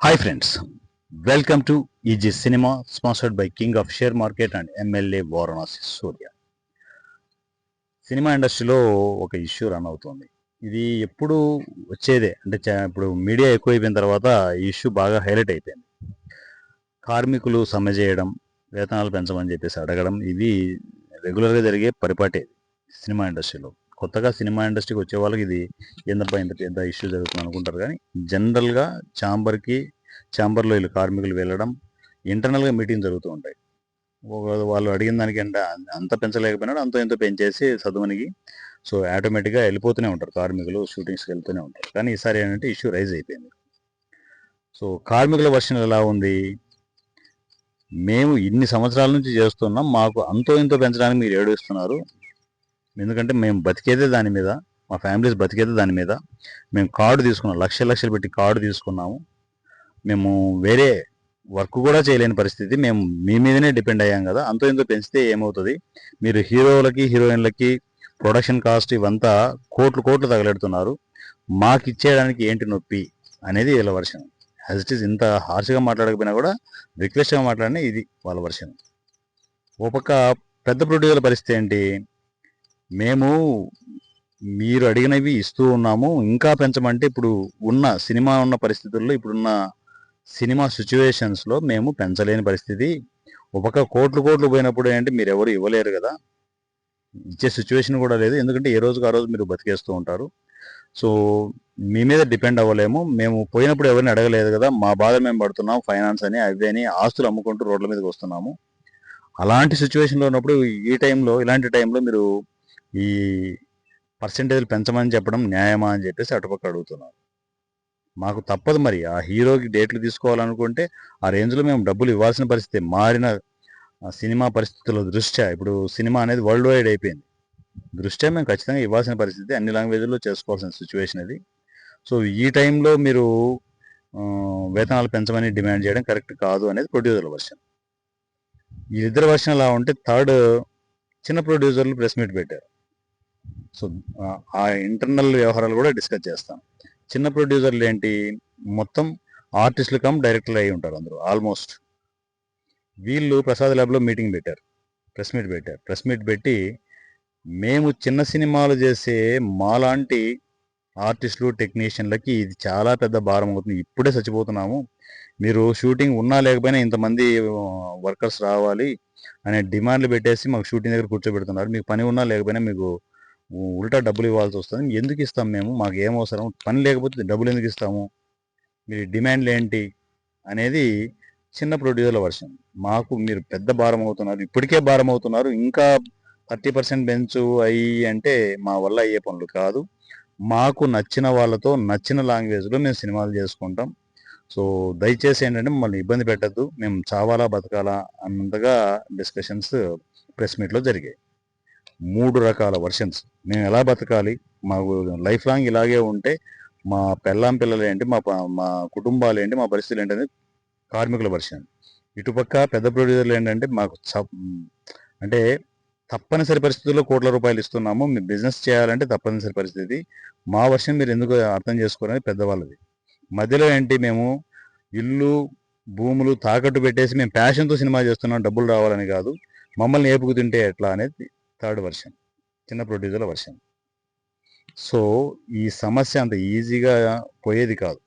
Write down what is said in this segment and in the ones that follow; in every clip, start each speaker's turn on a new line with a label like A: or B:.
A: Hi friends welcome to easy cinema sponsored by king of share market and MLA Varanasi Surya cinema ఇండస్ట్రీలో ఒక issue run అవుతుంది. ఇది ఎప్పుడు వచ్చేదే అంటే చా- ఇప్పుడు మీడియా ఎక్కువైపోయిన తర్వాత ఈ ఇష్యూ బాగా హైలైట్ అయిపోయింది. కార్మికులు సమ్మె చేయడం వేతనాలు పెంచమని చెప్పేసి అడగడం ఇది రెగ్యులర్గా జరిగే పరిపాటే సినిమా ఇండస్ట్రీలో కొత్తగా సినిమా ఇండస్ట్రీకి వచ్చే వాళ్ళకి ఇది ఏందబ్బా ఇంత పెద్ద ఇష్యూ జరుగుతుంది అనుకుంటారు. కానీ జనరల్గా ఛాంబర్కి ఛాంబర్లో వీళ్ళు కార్మికులు వెళ్ళడం ఇంటర్నల్గా మీటింగ్ జరుగుతూ ఉంటాయి. ఒక- వాళ్ళు అడిగిన దానికంటే అంత పెంచలేకపోయినాడు అంత ఎంతో పెంచేసి చదువునికి సో ఆటోమేటిక్గా వెళ్ళిపోతూనే ఉంటారు కార్మికులు షూటింగ్స్కి వెళ్తూనే ఉంటారు. కానీ ఈసారి ఏంటంటే ఇష్యూ రైజ్ అయిపోయింది. సో కార్మికుల వర్షన్ ఎలా ఉంది? మేము ఇన్ని సంవత్సరాల నుంచి చేస్తున్నాం మాకు అంతో ఇంతో పెంచడానికి మీరు ఏడుస్తున్నారు ఎందుకంటే మేము బతికేదే దాని మీద మా ఫ్యామిలీస్ బతికేదే దాని మీద. మేము కార్డు తీసుకున్నాం లక్ష లక్షలు పెట్టి కార్డు తీసుకున్నాము. మేము వేరే వర్క్ కూడా చేయలేని పరిస్థితి. మేము మీ మీదనే డిపెండ్ అయ్యాం కదా. అంతో ఎంతో పెంచితే ఏమవుతుంది? మీరు హీరోలకి హీరోయిన్లకి ప్రొడక్షన్ కాస్ట్ ఇవంతా కోట్లు కోట్లు తగలెడుతున్నారు. మాకు ఇచ్చేయడానికి ఏంటి నొప్పి అనేది వీళ్ళ వర్షన్. యాజ్ ఇట్ ఈస్ ఇంత హార్ష్గా మాట్లాడకపోయినా కూడా రిక్వెస్ట్గా మాట్లాడినా ఇది వాళ్ళ వర్షన్. ఓ పక్క పెద్ద ప్రొడ్యూసర్ల పరిస్థితి ఏంటి? మేము మీరు అడిగినవి ఇస్తూ ఉన్నాము. ఇంకా పెంచమంటే ఇప్పుడు ఉన్న సినిమా ఉన్న పరిస్థితుల్లో ఇప్పుడున్న సినిమా సిచ్యువేషన్స్లో మేము పెంచలేని పరిస్థితి. ఒక కోట్లు కోట్లు పోయినప్పుడు ఏంటంటే మీరు ఎవరు ఇవ్వలేరు కదా. ఇచ్చే సిచ్యువేషన్ కూడా లేదు. ఎందుకంటే ఏ రోజుకు ఆ రోజు మీరు బతికేస్తూ ఉంటారు. సో మీ మీద డిపెండ్ అవ్వలేము. మేము పోయినప్పుడు ఎవరిని అడగలేదు కదా. మా బాధ మేము పడుతున్నాం. ఫైనాన్స్ అని అవి అని ఆస్తులు అమ్ముకుంటూ రోడ్ల మీదకి వస్తున్నాము. అలాంటి సిచ్యువేషన్లో ఉన్నప్పుడు ఈ టైంలో ఇలాంటి టైంలో మీరు ఈ పర్సంటేజ్లు పెంచమని చెప్పడం న్యాయమా అని చెప్పేసి అటుపక్క అడుగుతున్నారు. మాకు తప్పదు మరి. ఆ హీరోకి డేట్లు తీసుకోవాలనుకుంటే ఆ రేంజ్లో మేము డబ్బులు ఇవ్వాల్సిన పరిస్థితి మారిన ఆ సినిమా పరిస్థితుల దృష్ట్యా ఇప్పుడు సినిమా అనేది వరల్డ్ వైడ్ అయిపోయింది. దృష్ట్యా మేము ఖచ్చితంగా ఇవ్వాల్సిన పరిస్థితి అన్ని లాంగ్వేజ్లో చేసుకోవాల్సిన సిచ్యువేషన్ అది సో ఈ టైంలో మీరు వేతనాలు పెంచమని డిమాండ్ చేయడం కరెక్ట్ కాదు అనేది ప్రొడ్యూసర్ల వర్షన్. వీళ్ళిద్దరు వర్షన్ అలా ఉంటే థర్డ్ చిన్న ప్రొడ్యూసర్లు ప్రెస్ మీట్ పెట్టారు. సో ఆ- ఇంటర్నల్ వ్యవహారాలు కూడా డిస్కస్ చేస్తాం. చిన్న ప్రొడ్యూసర్లు ఏంటి? మొత్తం ఆర్టిస్టులు కమ్ డైరెక్టర్లు అయి ఉంటారు అందరూ ఆల్మోస్ట్ వీళ్ళు ప్రసాద్ ల్యాబ్లో మీటింగ్ పెట్టారు ప్రెస్ మీట్ పెట్టారు. ప్రెస్ మీట్ పెట్టి మేము చిన్న సినిమాలు చేసే మాలాంటి ఆర్టిస్టులు టెక్నీషియన్లకి ఇది చాలా పెద్ద భారం అవుతుంది. ఇప్పుడే చచ్చిపోతున్నాము. మీరు షూటింగ్ ఉన్నా లేకపోయినా ఇంతమంది వర్కర్స్ రావాలి అనే డిమాండ్లు పెట్టేసి మాకు షూటింగ్ దగ్గర కూర్చోబెడుతున్నారు. మీకు పని ఉన్నా లేకపోయినా మీకు ఉల్టా డబ్బులు ఇవ్వాల్సి వస్తుంది. ఎందుకు ఇస్తాం మేము? మాకు ఏం అవసరం? పని లేకపోతే డబ్బులు ఎందుకు ఇస్తాము? మీ డిమాండ్లు ఏంటి? అనేది చిన్న ప్రొడ్యూసర్ల వర్షన్. మాకు మీరు పెద్ద భారం అవుతున్నారు. ఇప్పటికే భారం అవుతున్నారు. ఇంకా థర్టీ పర్సెంట్ బెంచ్ అయ్యి అంటే మా వల్ల అయ్యే పనులు కాదు. మాకు నచ్చిన వాళ్ళతో నచ్చిన లాంగ్వేజ్లో మేము సినిమాలు చేసుకుంటాం. సో దయచేసి ఏంటంటే మమ్మల్ని ఇబ్బంది పెట్టద్దు. మేము చావాలా బతకాలా అన్నంతగా డిస్కషన్స్ ప్రెస్ మీట్లో జరిగాయి. మూడు రకాల వర్షన్స్ మేము ఎలా బతకాలి? మాకు లైఫ్ లాంగ్ ఇలాగే ఉంటే మా పెళ్ళాం పిల్లలు ఏంటి మా మా కుటుంబాలు ఏంటి మా పరిస్థితులు ఏంటి అనేది కార్మికుల వర్షన్ ఇటుపక్క పెద్ద ప్రొడ్యూసర్లు ఏంటంటే మాకు చ- అంటే తప్పనిసరి పరిస్థితుల్లో కోట్ల రూపాయలు ఇస్తున్నాము. మీరు బిజినెస్ చేయాలంటే తప్పనిసరి పరిస్థితి. మా వర్షం మీరు ఎందుకు అర్థం చేసుకోరని పెద్దవాళ్ళది. మధ్యలో ఏంటి మేము ఇల్లు భూములు తాకట్టు పెట్టేసి మేము ప్యాషన్తో సినిమా చేస్తున్నాం డబ్బులు రావాలని కాదు. మమ్మల్ని ఏపుకు తింటే ఎట్లా అనేది థర్డ్ వర్షన్ చిన్న ప్రొడ్యూసర్ల వర్షన్. సో ఈ సమస్య అంత ఈజీగా పోయేది కాదు.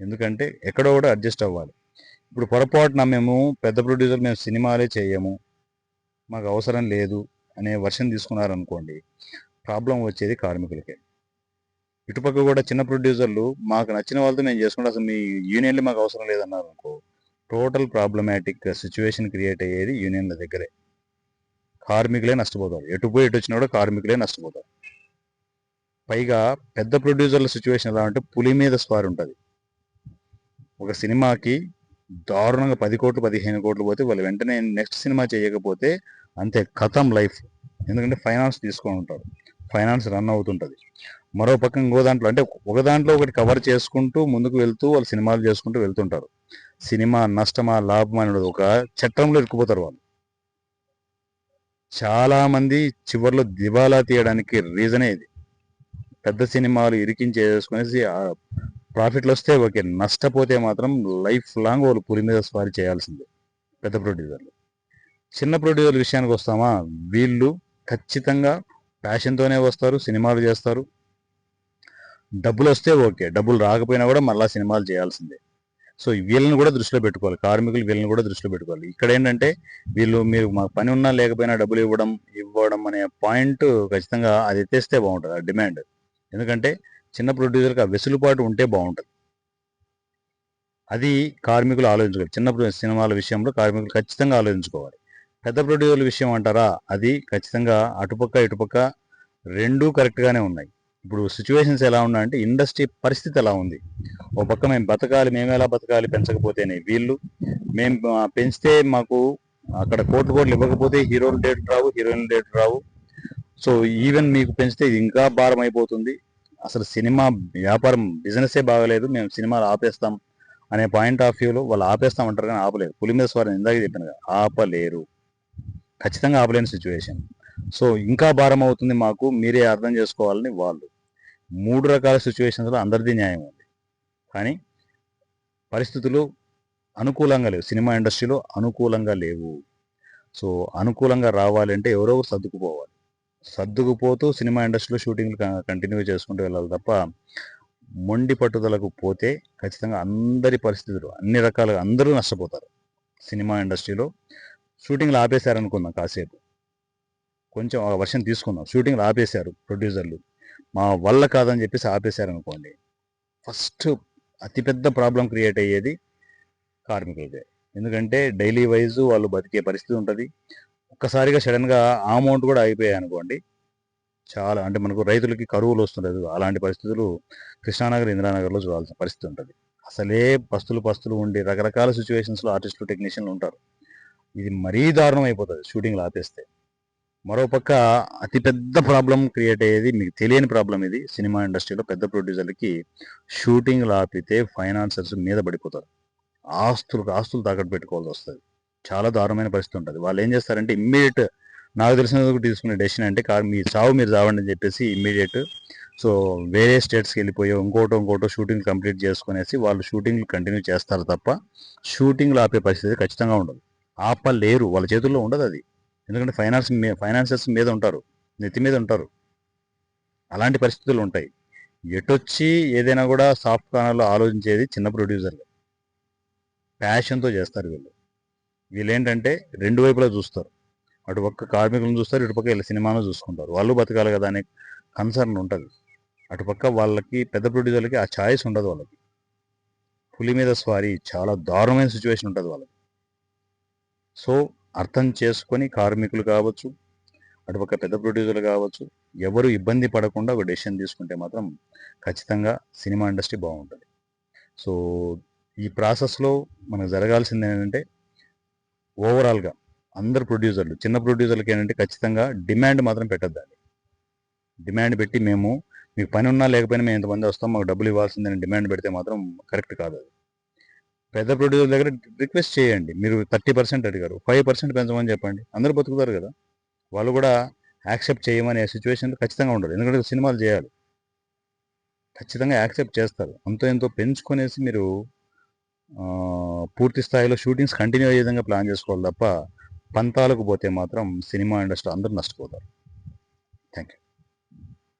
A: ఎందుకంటే ఎక్కడో కూడా అడ్జస్ట్ అవ్వాలి. ఇప్పుడు పొరపాటున మేము పెద్ద ప్రొడ్యూసర్ మేము సినిమాలే చేయము మాకు అవసరం లేదు అనే వర్షన్ తీసుకున్నారనుకోండి ప్రాబ్లం వచ్చేది కార్మికులకే. ఇటుపక్క కూడా చిన్న ప్రొడ్యూసర్లు మాకు నచ్చిన వాళ్ళతో మేము చేసుకుంటే అసలు మీ యూనియన్లు మాకు అవసరం లేదన్నారు అనుకో టోటల్ ప్రాబ్లమాటిక్ సిచ్యువేషన్ క్రియేట్ అయ్యేది యూనియన్ల దగ్గరే. కార్మికులే నష్టపోతారు. ఎటు పోయి ఎటు వచ్చినా కూడా కార్మికులే నష్టపోతారు. పైగా పెద్ద ప్రొడ్యూసర్ల సిచ్యువేషన్ ఎలా అంటే పులి మీద స్వార్ ఉంటుంది. ఒక సినిమాకి దారుణంగా పది కోట్లు పదిహేను కోట్లు పోతే వాళ్ళు వెంటనే నెక్స్ట్ సినిమా చేయకపోతే అంతే కథం లైఫ్. ఎందుకంటే ఫైనాన్స్ తీసుకొని ఉంటారు. ఫైనాన్స్ రన్ అవుతుంటుంది. మరో పక్క ఇంకో దాంట్లో అంటే ఒక దాంట్లో ఒకటి కవర్ చేసుకుంటూ ముందుకు వెళ్తూ వాళ్ళు సినిమాలు చేసుకుంటూ వెళ్తుంటారు. సినిమా నష్టమా లాభమా అనేది ఒక చట్టంలో ఇరుక్కుపోతారు వాళ్ళు. చాలామంది చివర్లో దివాలా తీయడానికి రీజనే ఇది. పెద్ద సినిమాలు ఇరికించేసుకునేసి ప్రాఫిట్లు వస్తే ఓకే నష్టపోతే మాత్రం లైఫ్ లాంగ్ వాళ్ళు పులి మీద స్వారీ చేయాల్సిందే పెద్ద ప్రొడ్యూసర్లు చిన్న ప్రొడ్యూసర్ల విషయానికి వస్తామా? వీళ్ళు ఖచ్చితంగా ప్యాషన్తోనే వస్తారు సినిమాలు చేస్తారు. డబ్బులు వస్తే ఓకే డబ్బులు రాకపోయినా కూడా మళ్ళీ సినిమాలు చేయాల్సిందే. సో వీళ్ళని కూడా దృష్టిలో పెట్టుకోవాలి. కార్మికులు వీళ్ళని కూడా దృష్టిలో పెట్టుకోవాలి. ఇక్కడ ఏంటంటే వీళ్ళు మీరు మాకు పని ఉన్నా లేకపోయినా డబ్బులు ఇవ్వడం ఇవ్వడం అనే పాయింట్ ఖచ్చితంగా అది ఎత్తేస్తే బాగుంటుంది ఆ డిమాండ్ ఎందుకంటే చిన్న ప్రొడ్యూసర్కి ఆ వెసులుబాటు ఉంటే బాగుంటుంది. అది కార్మికులు ఆలోచించుకోవాలి. చిన్న సినిమాల విషయంలో కార్మికులు ఖచ్చితంగా ఆలోచించుకోవాలి. పెద్ద ప్రొడ్యూసర్ల విషయం అంటారా? అది ఖచ్చితంగా అటుపక్క ఇటుపక్క రెండూ కరెక్ట్గానే ఉన్నాయి. ఇప్పుడు సిచ్యువేషన్స్ ఎలా ఉన్నాయంటే ఇండస్ట్రీ పరిస్థితి ఎలా ఉంది? ఓ పక్క మేము బతకాలి మేము ఎలా బతకాలి పెంచకపోతేనే వీళ్ళు. మేము పెంచితే మాకు అక్కడ కోట్లు కోట్లు ఇవ్వకపోతే హీరోలు డేట్ రావు హీరోయిన్ డేట్ రావు. సో ఈవెన్ మీకు పెంచితే ఇది ఇంకా భారం అయిపోతుంది. అసలు సినిమా వ్యాపారం బిజినెసే బాగలేదు. మేము సినిమాలు ఆపేస్తాం అనే పాయింట్ ఆఫ్ వ్యూలో వాళ్ళు ఆపేస్తాం అంటారు కానీ ఆపలేదు. పులి మీద స్వారి ఇందాక చెప్పాను కదా ఆపలేరు. ఖచ్చితంగా ఆపలేని సిచ్యువేషన్ సో ఇంకా భారం అవుతుంది మాకు. మీరే అర్థం చేసుకోవాలని వాళ్ళు. మూడు రకాల సిచ్యువేషన్స్లో అందరిది న్యాయం ఉంది. కానీ పరిస్థితులు అనుకూలంగా లేవు. సినిమా ఇండస్ట్రీలో అనుకూలంగా లేవు. సో అనుకూలంగా రావాలంటే ఎవరో ఒకరు సర్దుకుపోవాలి. సర్దుకుపోతూ సినిమా ఇండస్ట్రీలో షూటింగ్లు కంటిన్యూ చేసుకుంటూ వెళ్ళాలి తప్ప మొండి పట్టుదలకు పోతే ఖచ్చితంగా అందరి పరిస్థితులు అన్ని రకాలుగా అందరూ నష్టపోతారు. సినిమా ఇండస్ట్రీలో షూటింగ్లు ఆపేశారనుకుందాం కాసేపు. కొంచెం ఆ వర్షం తీసుకుందాం. షూటింగ్లు ఆపేశారు ప్రొడ్యూసర్లు. మా వల్ల కాదని చెప్పేసి ఆపేశారనుకోండి ఫస్ట్ అతిపెద్ద ప్రాబ్లం క్రియేట్ అయ్యేది కార్మికులదే. ఎందుకంటే డైలీ వైజ్ వాళ్ళు బతికే పరిస్థితి ఉంటుంది. ఒక్కసారిగా సడన్గా ఆ అమౌంట్ కూడా అయిపోయాయి అనుకోండి చాలా అంటే మనకు రైతులకి కరువులు వస్తుండదు. అలాంటి పరిస్థితులు కృష్ణానగర్ ఇందిరానగర్లో చూడాల్సిన పరిస్థితి ఉంటుంది. అసలే పస్తులు పస్తులు ఉండి రకరకాల సిచ్యువేషన్స్లో ఆర్టిస్టులు టెక్నీషియన్లు ఉంటారు. ఇది మరీ దారుణం అయిపోతుంది షూటింగ్లు ఆపేస్తే. మరోపక్క అతిపెద్ద ప్రాబ్లం క్రియేట్ అయ్యేది మీకు తెలియని ప్రాబ్లం ఇది సినిమా ఇండస్ట్రీలో పెద్ద ప్రొడ్యూసర్లకి షూటింగ్లు ఆపితే ఫైనాన్సర్స్ మీద పడిపోతారు. ఆస్తులు ఆస్తులు తాకట్టు పెట్టుకోవాల్సి వస్తుంది. చాలా దారుణమైన పరిస్థితి ఉంటుంది. వాళ్ళు ఏం చేస్తారంటే ఇమ్మీడియట్ నాకు తెలిసినందుకు తీసుకునే డెసిషన్ అంటే కాదు మీ చావు మీరు చావండి అని చెప్పేసి ఇమ్మీడియట్ సో వేరే స్టేట్స్కి వెళ్ళిపోయి ఇంకోటో ఇంకోటో షూటింగ్ కంప్లీట్ చేసుకునేసి వాళ్ళు షూటింగ్ కంటిన్యూ చేస్తారు తప్ప షూటింగ్లు ఆపే పరిస్థితి ఖచ్చితంగా ఉండదు. ఆపలేరు. వాళ్ళ చేతుల్లో ఉండదు అది. ఎందుకంటే ఫైనాన్స్ ఫైనాన్సెస్ మీద ఉంటారు నెత్తి మీద ఉంటారు. అలాంటి పరిస్థితులు ఉంటాయి. ఎటొచ్చి ఏదైనా కూడా సాఫ్ట్ కార్నర్లో ఆలోచించేది చిన్న ప్రొడ్యూసర్లు. ప్యాషన్తో చేస్తారు వీళ్ళు. వీళ్ళు ఏంటంటే రెండు వైపులా చూస్తారు. అటు పక్క కార్మికులను చూస్తారు ఇటుపక్క వీళ్ళ సినిమాను చూసుకుంటారు. వాళ్ళు బతకాలి కదా అనే కన్సర్న్ ఉంటుంది. అటుపక్క వాళ్ళకి పెద్ద ప్రొడ్యూసర్లకి ఆ ఛాయిస్ ఉండదు వాళ్ళకి. పులి మీద స్వారీ చాలా దారుణమైన సిచ్యువేషన్ ఉంటుంది వాళ్ళకి. సో అర్థం చేసుకొని కార్మికులు కావచ్చు అటుపక్క పెద్ద ప్రొడ్యూసర్లు కావచ్చు ఎవరు ఇబ్బంది పడకుండా ఒక డెసిషన్ తీసుకుంటే మాత్రం ఖచ్చితంగా సినిమా ఇండస్ట్రీ బాగుంటుంది. సో ఈ ప్రాసెస్లో మనకు జరగాల్సింది ఏంటంటే ఓవరాల్గా అందరు ప్రొడ్యూసర్లు చిన్న ప్రొడ్యూసర్లకి ఏంటంటే ఖచ్చితంగా డిమాండ్ మాత్రం పెట్టద్దాలి డిమాండ్ పెట్టి మేము మీకు పని ఉన్నా లేకపోయినా మేము ఎంతమంది వస్తాం మాకు డబ్బులు ఇవ్వాల్సిందని డిమాండ్ పెడితే మాత్రం కరెక్ట్ కాదు అది. పెద్ద ప్రొడ్యూసర్ దగ్గర రిక్వెస్ట్ చేయండి. మీరు థర్టీ పర్సెంట్ అడిగారు. ఫైవ్ పర్సెంట్ పెంచమని చెప్పండి. అందరూ బతుకుతారు కదా. వాళ్ళు కూడా యాక్సెప్ట్ చేయమనే సిచ్యువేషన్ ఖచ్చితంగా ఉండదు ఎందుకంటే సినిమాలు చేయాలి. ఖచ్చితంగా యాక్సెప్ట్ చేస్తారు. అంతో ఎంతో పెంచుకొనేసి మీరు పూర్తి స్థాయిలో షూటింగ్స్ కంటిన్యూ అయ్యే విధంగా ప్లాన్ చేసుకోవాలి తప్ప పంతాలకు పోతే మాత్రం సినిమా ఇండస్ట్రీ అందరూ నష్టపోతారు. Thank you